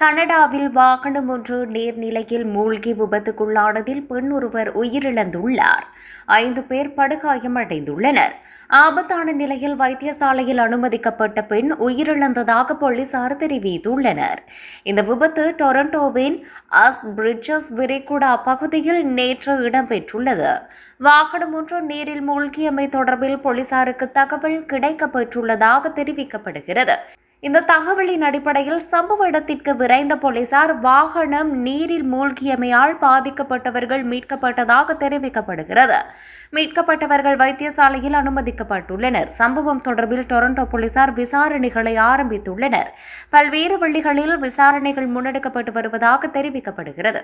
கனடாவில் வாகனம் ஒன்று நீர்நிலையில் மூழ்கி விபத்துக்குள்ளானதில் பெண் ஒருவர் உயிரிழந்துள்ளார். ஐந்து பேர் படுகாயமடைந்துள்ளனர். ஆபத்தான நிலையில் வைத்தியசாலையில் அனுமதிக்கப்பட்ட பெண் உயிரிழந்ததாக போலீசார் தெரிவித்துள்ளனர். இந்த விபத்து டொரண்டோவின் அஸ் பிரிட்ஜஸ் விரைகுடா பகுதியில் நேற்று இடம்பெற்றுள்ளது. வாகனம் ஒன்று நீரில் மூழ்கியமை தொடர்பில் போலீசாருக்கு தகவல் கிடைக்கப்பெற்றுள்ளதாக தெரிவிக்கப்படுகிறது. இந்த தகவலின் அடிப்படையில் சம்பவ இடத்திற்கு விரைந்த போலீசார் வாகனம் நீரில் மூழ்கியமையால் பாதிக்கப்பட்டவர்கள் மீட்கப்பட்டதாக தெரிவிக்கப்படுகிறது. மீட்கப்பட்டவர்கள் வைத்தியசாலையில் அனுமதிக்கப்பட்டுள்ளனர். சம்பவம் தொடர்பில் டொரண்டோ போலீசார் விசாரணைகளை ஆரம்பித்துள்ளனர். பல்வேறு வழிகளில் விசாரணைகள் முன்னெடுக்கப்பட்டு வருவதாக தெரிவிக்கப்படுகிறது.